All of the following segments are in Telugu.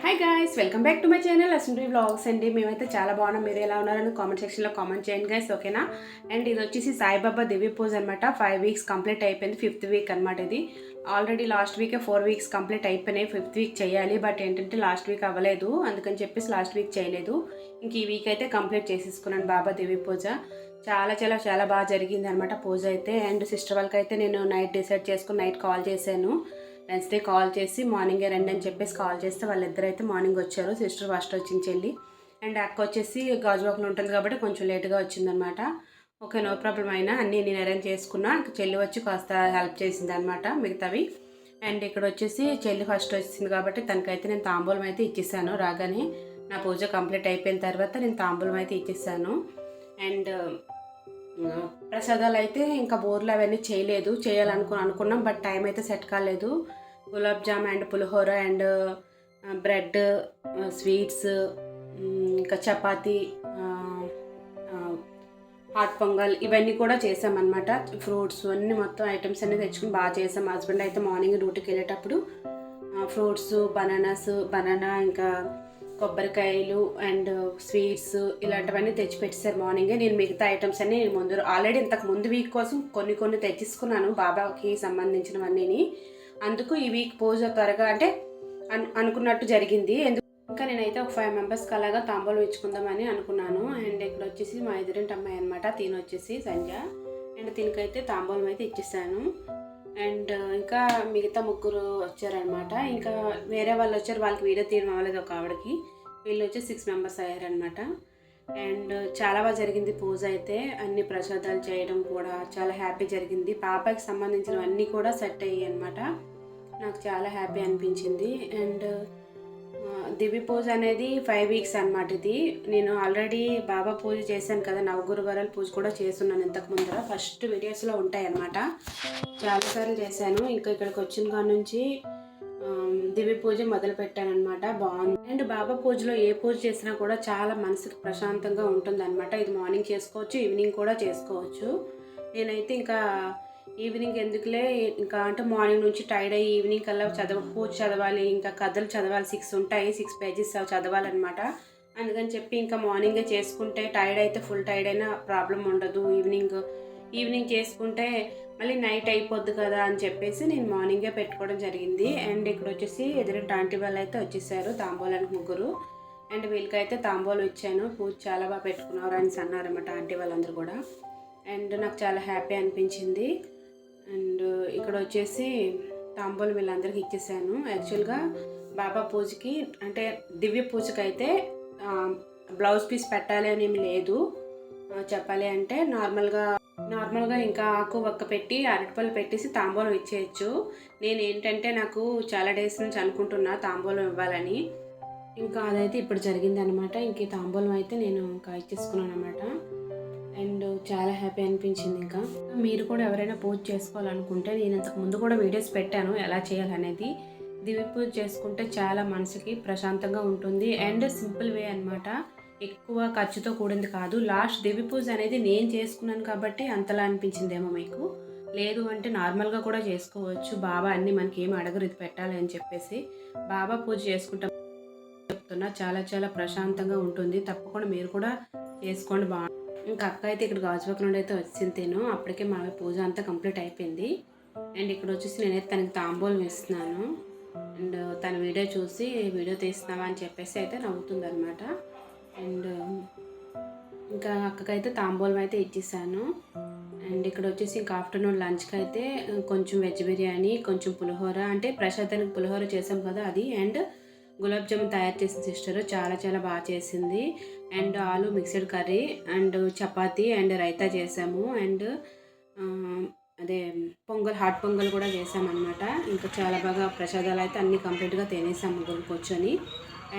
Hi guys welcome back to my channel assembly blogs అండి మేమైతే చాలా బాగున్నాం. మీరు ఎలా ఉన్నారని కామెంట్ సెక్షన్లో కామెంట్ చేయండి గైస్ ఓకేనా అండ్ ఇది వచ్చేసి సాయిబాబా దివ్య పూజ అనమాట ఫైవ్ వీక్స్ కంప్లీట్ అయిపోయింది. ఫిఫ్త్ వీక్ అనమాట ఇది. ఆల్రెడీ లాస్ట్ వీకే ఫోర్ వీక్స్ కంప్లీట్ అయిపోయినాయి. ఫిఫ్త్ వీక్ చేయాలి. బట్ ఏంటంటే లాస్ట్ వీక్ అవ్వలేదు. అందుకని చెప్పేసి లాస్ట్ వీక్ చేయలేదు. ఇంక ఈ వీక్ అయితే కంప్లీట్ చేసేసుకున్నాను బాబా దివ్య పూజ. చాలా చాలా చాలా బాగా జరిగింది అనమాట పూజ అయితే. అండ్ సిస్టర్ వాళ్ళకి అయితే నేను నైట్ డిసైడ్ చేసుకుని నైట్ కాల్ చేశాను. వెన్స్డే కాల్ చేసి మార్నింగే రండి అని చెప్పేసి కాల్ చేస్తే వాళ్ళిద్దరు అయితే మార్నింగ్ వచ్చారు. సిస్టర్ ఫస్ట్ వచ్చింది చెల్లి. అండ్ అక్క వచ్చేసి గాజువాకలో ఉంటుంది కాబట్టి కొంచెం లేట్గా వచ్చిందనమాట. ఓకే నో ప్రాబ్లం అయినా అన్నీ నేను అరేంజ్ చేసుకున్నా. చెల్లి వచ్చి కాస్త హెల్ప్ చేసింది అనమాట మిగతావి. అండ్ ఇక్కడ వచ్చేసి చెల్లి ఫస్ట్ వచ్చింది కాబట్టి తనకైతే నేను తాంబూలం అయితే ఇచ్చేసాను రాగానే. నా పూజ కంప్లీట్ అయిపోయిన తర్వాత నేను తాంబూలం అయితే ఇచ్చేసాను. అండ్ ప్రసాదాలు అయితే ఇంకా బోర్లు అవన్నీ చేయలేదు చేయాలనుకు అనుకున్నాం బట్ టైం అయితే సెట్ కాలేదు. Gulab jam and pulihora and bread sweets ఇంకా చపాతి హాట్ పొంగల్ ఇవన్నీ కూడా చేసామన్నమాట. ఫ్రూట్స్ అన్నీ మొత్తం ఐటమ్స్ అన్నీ తెచ్చుకుని బాగా చేసాం. హస్బెండ్ అయితే మార్నింగ్ డ్యూటీకి వెళ్ళేటప్పుడు ఫ్రూట్స్ బనానాస్ బనానా ఇంకా కొబ్బరికాయలు అండ్ స్వీట్స్ ఇలాంటివన్నీ తెచ్చి పెట్టేశారు మార్నింగే. నేను మిగతా ఐటమ్స్ అన్ని ముందు ఆల్రెడీ ఇంతకు ముందు వీక్ కోసం కొన్ని కొన్ని తెచ్చేసుకున్నాను బాబాకి సంబంధించినవన్నీని. అందుకు ఈ వీక్ పూజ త్వరగా అంటే అను అనుకున్నట్టు జరిగింది. ఎందుకు ఇంకా నేనైతే ఒక ఫైవ్ మెంబర్స్కి అలాగా తాంబూలం ఇచ్చుకుందామని అనుకున్నాను. అండ్ ఇక్కడ వచ్చేసి మా ఎదురింటి అమ్మాయి అనమాట తిని వచ్చేసి సంజ అండ్ తినకైతే తాంబూలం అయితే ఇచ్చేసాను. అండ్ ఇంకా మిగతా ముగ్గురు వచ్చారనమాట ఇంకా వేరే వాళ్ళు వచ్చారు వాళ్ళకి వీడియో తీయడం అవ్వలేదు ఒక ఆవిడకి. వీళ్ళు వచ్చి సిక్స్ మెంబర్స్ అయ్యారనమాట అండ్ చాలా బాగా జరిగింది పూజ అయితే. అన్ని ప్రసాదాలు చేయడం కూడా చాలా హ్యాపీ జరిగింది. పాపకి సంబంధించినవన్నీ కూడా సెట్ అయ్యాయి అనమాట నాకు చాలా హ్యాపీ అనిపించింది. అండ్ దివి దివ్య పూజ అనేది ఫైవ్ వీక్స్ అనమాట ఇది. నేను ఆల్రెడీ బాబా పూజ చేశాను కదా నవగురువారాల పూజ కూడా చేస్తున్నాను ఇంతకు ముందర. ఫస్ట్ వీడియోస్లో ఉంటాయన్నమాట చాలాసార్లు చేశాను. ఇంకా ఇక్కడికి వచ్చిన కాడ నుంచి దివి దివ్య పూజ మొదలు పెట్టానమాట బాగుంది. అండ్ బాబా పూజలో ఏ పూజ చేసినా కూడా చాలా మనసుకి ప్రశాంతంగా ఉంటుంది అనమాట ఇది మార్నింగ్ చేసుకోవచ్చు ఈవినింగ్ కూడా చేసుకోవచ్చు. నేనైతే ఇంకా ఈవినింగ్ ఎందుకులే? ఇంకా అంటే మార్నింగ్ నుంచి టైర్డ్ అయ్యి ఈవినింగ్ కల్లా చదవ పూజ చదవాలి ఇంకా కథలు చదవాలి సిక్స్ ఉంటాయి సిక్స్ పేజెస్ చదవాలన్నమాట. అందుకని చెప్పి ఇంకా మార్నింగే చేసుకుంటే టైర్డ్ అయితే ఫుల్ టైర్డ్ అయినా ప్రాబ్లం ఉండదు. ఈవినింగ్ ఈవినింగ్ చేసుకుంటే మళ్ళీ నైట్ అయిపోద్ది కదా అని చెప్పేసి నేను మార్నింగే పెట్టుకోవడం జరిగింది. అండ్ ఇక్కడ వచ్చేసి ఎదురింటి ఆంటీ వాళ్ళు అయితే వచ్చేసారు తాంబూలానికి ముగ్గురు. అండ్ వీళ్ళకైతే తాంబూలు ఇచ్చాను. పూజ చాలా బాగా పెట్టుకున్నారు అని అన్నారు అనమాట ఆంటీ వాళ్ళందరూ కూడా. అండ్ నాకు చాలా హ్యాపీ అనిపించింది. అండ్ ఇక్కడ వచ్చేసి తాంబూలం వీళ్ళందరికీ ఇచ్చేసాను. యాక్చువల్గా బాబా పూజకి అంటే దివ్య పూజకి అయితే బ్లౌజ్ పీస్ పెట్టాలి అని ఏమి లేదు చెప్పాలి అంటే నార్మల్గా నార్మల్గా ఇంకా ఆకు ఒక్క పెట్టి అరటిపళ్ళు పెట్టేసి తాంబూలం ఇచ్చేయచ్చు. నేను ఏంటంటే నాకు చాలా డేస్ నుంచి అనుకుంటున్నా తాంబూలం ఇవ్వాలని. ఇంకా అదైతే ఇప్పుడు జరిగిందనమాట ఇంక ఈ తాంబూలం అయితే నేను ఇంకా ఇచ్చేసుకున్నాను అనమాట అండ్ చాలా హ్యాపీ అనిపించింది ఇంకా. మీరు కూడా ఎవరైనా పూజ చేసుకోవాలనుకుంటే నేను ఇంతకు ముందు కూడా వీడియోస్ పెట్టాను ఎలా చేయాలనేది. దివ్య పూజ చేసుకుంటే చాలా మనసుకి ప్రశాంతంగా ఉంటుంది. అండ్ సింపుల్ వే అనమాట ఎక్కువ ఖర్చుతో కూడింది కాదు. లాస్ట్ దివ్య పూజ అనేది నేను చేసుకున్నాను కాబట్టి అంతలా అనిపించిందేమో మీకు. లేదు అంటే నార్మల్గా కూడా చేసుకోవచ్చు. బాబా అన్ని మనకి ఏం అడగరు ఇది పెట్టాలి అని చెప్పేసి. బాబా పూజ చేసుకుంటాం చెప్తున్నా. చాలా చాలా ప్రశాంతంగా ఉంటుంది. తప్పకుండా మీరు కూడా చేసుకోండి బాగా. ఇంకా అక్క అయితే ఇక్కడ గాజువాక నుండి అయితే వచ్చింది తేను. అప్పటికే మా పూజ అంతా కంప్లీట్ అయిపోయింది. అండ్ ఇక్కడ వచ్చేసి నేనైతే తనకి తాంబూలం ఇస్తున్నాను అండ్ తన వీడియో చూసి వీడియో తీస్తున్నావా అని చెప్పేసి అయితే నవ్వుతుంది అనమాట అండ్ ఇంకా అక్కకైతే తాంబూలం అయితే ఇచ్చేసాను. అండ్ ఇక్కడ వచ్చేసి ఇంకా ఆఫ్టర్నూన్ లంచ్కి అయితే కొంచెం వెజ్ బిర్యానీ కొంచెం పులిహోర. అంటే ప్రసాదానికి పులిహోర చేసాం కదా అది. అండ్ గులాబ్ జామున్ తయారు చేసిన సిస్టర్ చాలా చాలా బాగా చేసింది. And aloo mixed curry and chapati and raita చేసాము. అండ్ అదే పొంగల్ హాట్ పొంగల్ కూడా చేసామన్నమాట. ఇంకా చాలా బాగా ప్రసాదాలు అయితే అన్నీ కంప్లీట్గా తినేసాము ముగ్గురు కూర్చొని.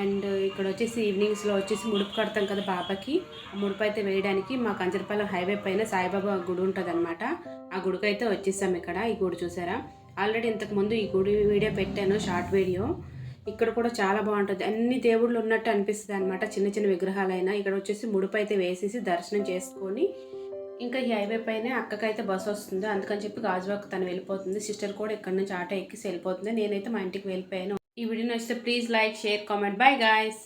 అండ్ ఇక్కడ వచ్చేసి ఈవినింగ్స్లో వచ్చేసి ముడుపు కడతాం కదా బాబాకి ముడుపు అయితే వేయడానికి మా కంచరపాలెం హైవే పైన సాయిబాబా గుడి ఉంటుంది అనమాట ఆ గుడికి అయితే వచ్చేసాం ఇక్కడ ఈ గుడి చూసారా? ఆల్రెడీ ఇంతకుముందు ఈ గుడి వీడియో పెట్టాను షార్ట్ వీడియో. ఇక్కడ కూడా చాలా బాగుంటుంది. అన్ని దేవుళ్ళు ఉన్నట్టు అనిపిస్తుంది అనమాట చిన్న చిన్న విగ్రహాలైనా. ఇక్కడ వచ్చేసి ముడుపు అయితే వేసేసి దర్శనం చేసుకొని ఇంకా ఈ హైవే పైన అక్కకైతే బస్సు వస్తుంది. అందుకని చెప్పి గాజువాక్ తను వెళ్ళిపోతుంది. సిస్టర్ కూడా ఇక్కడ నుంచి ఆటో ఎక్కిసి వెళ్ళిపోతుంది. నేనైతే మా ఇంటికి వెళ్ళిపోయాను. ఈ వీడియో నచ్చితే please like share comment. Bye guys.